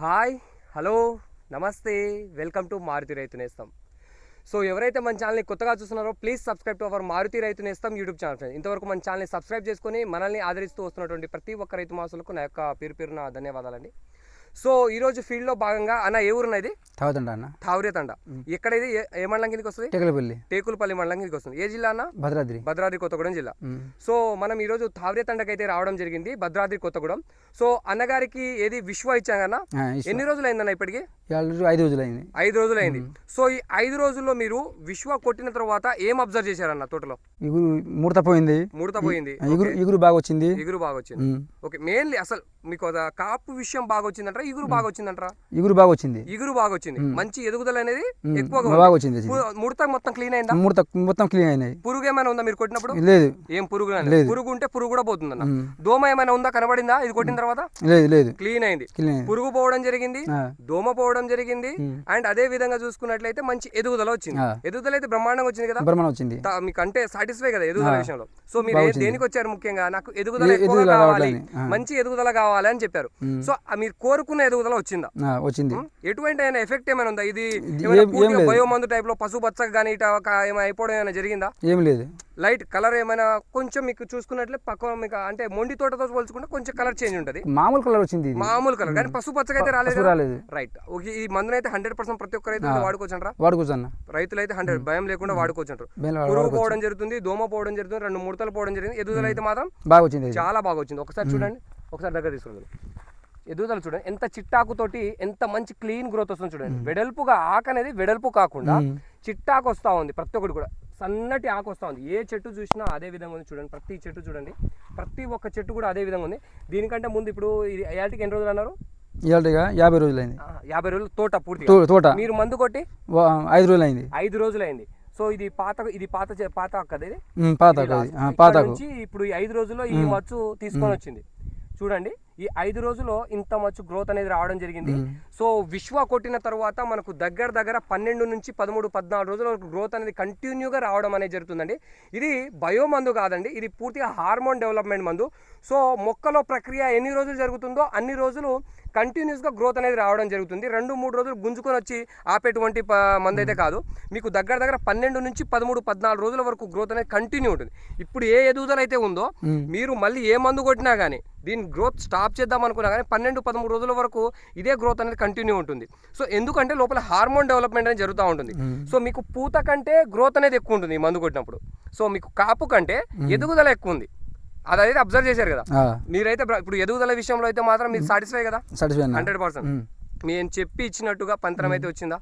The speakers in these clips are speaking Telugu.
హాయ్ హలో నమస్తే వెల్కమ్ టు మారుతి రైతు నేస్తం. సో ఎవరైతే మన ఛానల్ని కొత్తగా చూస్తున్నారో please subscribe to our Maruthi రైతు నేస్తం యూట్యూబ్ ఛానల్ ఫ్రెండ్స్. ఇంతవరకు మన ఛానల్ని సబ్స్క్రైబ్ చేసుకొని మనల్ని ఆదరిస్తూ వస్తున్నటువంటి ప్రతి ఒక్క రైతు మాసులకు నా యొక్క పేరు పేరున ధన్యవాదాలండి. సో ఈరోజు ఫీల్డ్లో భాగంగా అన్న ఏ ఊరున్న ఇది? తాగుతుంటా అన్న. తావురే తండ ఎక్కడ ఇది ఏ- మండలం కిందకి వస్తుంది? టెకలపల్లి. టేకులపల్లి మండలం కిందకి వస్తుంది. ఏ జిల్లా అన్న? భద్రాద్రి. భద్రాద్రి కొత్తగూడెం జిల్లా. సో మనం ఈరోజు తావ్రే తండకి అయితే రావడం జరిగింది. భద్రాద్రి కొత్తగూడెం. సో అన్నగారికి ఏది విశ్వ ఇచ్చాం. ఎన్ని రోజులు అయిందన్న ఇప్పటికి? రోజు ఐదు రోజులు అయింది ఐదు రోజులు అయింది సో ఈ ఐదు రోజుల్లో మీరు విశ్వ కొట్టిన తర్వాత ఏం అబ్జర్వ్ చేశారన్న తోటలో? ఇగురు ముడత పోయింది. ముడత పోయింది. ఇగురు ఇగురు బాగా వచ్చింది ఇగురు బాగా వచ్చింది. ఓకే. మెయిన్లీ అసలు మీకు కాపు విషయం బాగా వచ్చిందంటారా ఇగురు బాగా వచ్చిందంటారా ఇగురు బాగా వచ్చింది ఇగురు బాగా వచ్చింది మంచి ఎదుగుదల అనేది. ఎక్కువగా బాగా. వచ్చింది ముడత మొత్తం క్లీన్ అయిందా? ముడత మొత్తం క్లీన్ అయినాయి. పురుగు ఏమైనా ఉందా మీరు కొట్టినప్పుడు? లేదు. ఏం పురుగు. లేదు. పురుగు ఉంటే పురుగు కూడా పోతుందన్న. ఉమ్. దోమ ఏమైనా ఉందా? కనబడిందా? ఇది కొట్టిన తర్వాత? లేదు లేదు. క్లీన్ అయింది. పురుగు పోవడం జరిగింది. దోమ పోవడం జరిగింది. ఉమ్. అండ్ అదే విధంగా చూసుకున్నట్లయితే మంచి ఎదుగుదల వచ్చింది. ఎదుగుదల అయితే బ్రహ్మాండంగా వచ్చింది కదా? బ్రహ్మణ వచ్చింది. మీకు అంటే సాటిస్ఫై కదా ఎదుగుదల. విషయంలో. సో మీరు దేనికి వచ్చారు ముఖ్యంగా? నాకు ఎదుగుదల కావాలి. మంచి ఎదుగుదల కావాలి అని చెప్పారు. సో మీరు కోరుకున్న ఎదుగుదల వచ్చిందా? వచ్చింది. ఎటువంటి అయినా ఎఫెక్ట్ ఏమైనా ఉందా? ఇది ఇది ఏమైనా ఏం- పూర్తిగా ఏం లేదు. బయో మందు టైప్లో పసుపు బచ్చగా కానీ ఇట ఏమైనా అయిపోవడం ఏమైనా జరిగిందా? ఏం లేదు. లైట్ కలర్ ఏమైనా కొంచెం మీకు చూసుకున్నట్లే పక్క మీకు అంటే మొండి తోటతో పోల్చుకుంటే కొంచెం కలర్ చేంజ్ ఉంటుంది. మామూలు కలర్ వచ్చింది మామూలు కలర్. కానీ పసుపు పచ్చగా అయితే రాలేదు? రాలేదు. రైట్ ఓకే ఈ మందునైతే హండ్రెడ్ పర్సెంట్ ప్రతి ఒక్క రైతు వాడుకోవచ్చు వాడుకోవచ్చు రైతులు అయితే హండ్రెడ్ భయం లేకుండా వాడుకోవచ్చు పురుగు పోవడం జరుగుతుంది దోమ పోవడం జరుగుతుంది రెండు ముడతలు పోవడం జరిగింది. ఎదుగుదల అయితే మాత్రం బాగా వచ్చింది. చాలా బాగా వచ్చింది. ఒకసారి చూడండి. ఒకసారి దగ్గర తీసుకుందాం. ఎదుగుదల చూడండి. ఎంత చిట్టాకుతోటి ఎంత మంచి క్లీన్ గ్రోత్ వస్తుంది చూడండి. వెడల్పుగా ఆకు అనేది వెడల్పు కాకుండా. చిట్టాకు వస్తూ ఉంది ప్రతి ఒక్కటి కూడా. సన్నటి ఆకు వస్తూ ఉంది. ఏ చెట్టు చూసినా అదే విధంగా ఉంది చూడండి. ప్రతి చెట్టు చూడండి. ప్రతి ఒక్క చెట్టు కూడా అదే విధంగా ఉంది. దీనికంటే ముందు ఇప్పుడు ఇది ఏటికి ఎన్ని రోజులు అన్నారు? యాభై రోజులు అయింది ఆ, యాభై రోజులు తోట పూర్తిగా. తో- తోట. మీరు మందు కొట్టి? ఐదు రోజులు అయింది ఐదు రోజులైంది. సో ఇది పాత ఇది పాత పాత ఆకు కదా ఇది? ఉమ్, పాత పాత. నుంచి ఇప్పుడు ఈ ఐదు రోజుల్లో ఈ మచ్చు తీసుకొని వచ్చింది. చూడండి. ఈ ఐదు రోజుల్లో ఇంత మచ్చు గ్రోత్ అనేది రావడం జరిగింది. సో విశ్వ కొట్టిన తర్వాత మనకు దగ్గర దగ్గర పన్నెండు నుంచి పదమూడు పద్నాలుగు రోజుల వరకు గ్రోత్ అనేది కంటిన్యూగా రావడం అనేది జరుగుతుందండి. ఇది బయో మందు కాదండి ఇది పూర్తిగా హార్మోన్ డెవలప్మెంట్ మందు. సో మొక్కలో ప్రక్రియ ఎన్ని రోజులు జరుగుతుందో అన్ని రోజులు కంటిన్యూస్గా గ్రోత్ అనేది రావడం జరుగుతుంది. రెండు మూడు రోజులు గుంజుకొని వచ్చి ఆపేటువంటి మందు అయితే కాదు. మీకు దగ్గర దగ్గర పన్నెండు నుంచి పదమూడు పద్నాలుగు రోజుల వరకు గ్రోత్ అనేది కంటిన్యూ ఉంటుంది. ఇప్పుడు ఏ ఎదుగుదల అయితే ఉందో. మీరు మళ్ళీ ఏ మందు కొట్టినా కానీ దీని గ్రోత్ స్టాప్ చేద్దాం అనుకున్నా కానీ పన్నెండు పదమూడు రోజుల వరకు ఇదే గ్రోత్ అనేది కంటిన్యూ ఉంటుంది. సో ఎందుకంటే లోపల హార్మోన్ డెవలప్మెంట్ అనేది జరుగుతూ ఉంటుంది. సో మీకు పూత కంటే గ్రోత్ అనేది ఎక్కువ ఉంటుంది ఈ మందు కొట్టినప్పుడు. సో మీకు కాపు కంటే ఎదుగుదల ఎక్కువ ఉంది. అదైతే అబ్జర్వ్ చేశారు కదా. మీరైతే ఇప్పుడు ఎదుగుదల విషయంలో అయితే మాత్రం మీరు సాటిస్ఫై కదా? హండ్రెడ్ పర్సెంట్ మేము చెప్పి ఇచ్చినట్టుగా పంత్రం అయితే వచ్చిందా?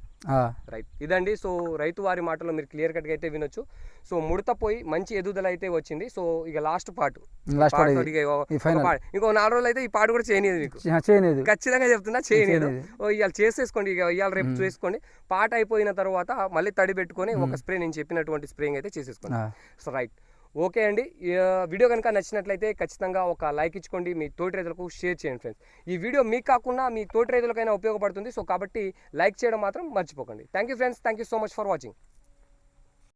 రైట్. ఇదండి. సో రైతు వారి మాటలో మీరు క్లియర్ కట్గా అయితే వినొచ్చు. సో ముడత పోయి మంచి ఎదుగుదల అయితే వచ్చింది. సో ఇక లాస్ట్ పార్ట్ పాట. ఇంకో నాలుగు రోజులు అయితే ఈ పాట కూడా చేయనిది మీకు. చేయలేదు ఖచ్చితంగా చెప్తున్నా చేయలేదు చేయలేదు. ఓ ఇవాళ చేసేసుకోండి ఇక ఇవాళ రేపు చేసుకోండి. పాట అయిపోయిన తర్వాత మళ్ళీ తడి పెట్టుకొని ఒక స్ప్రే నేను చెప్పినటువంటి స్ప్రేయింగ్ అయితే చేసేసుకోండి. So right. ఓకే అండి. వీడియో కనుక నచ్చినట్లయితే ఖచ్చితంగా ఒక లైక్ ఇచ్చుకోండి. మీ తోటి రైతులకు షేర్ చేయండి ఫ్రెండ్స్. ఈ వీడియో మీకు కాకుండా మీ తోటి రైతులకైనా ఉపయోగపడుతుంది. సో కాబట్టి లైక్ చేయడం మాత్రం మర్చిపోకండి. Thank you friends. Thank you so much for watching.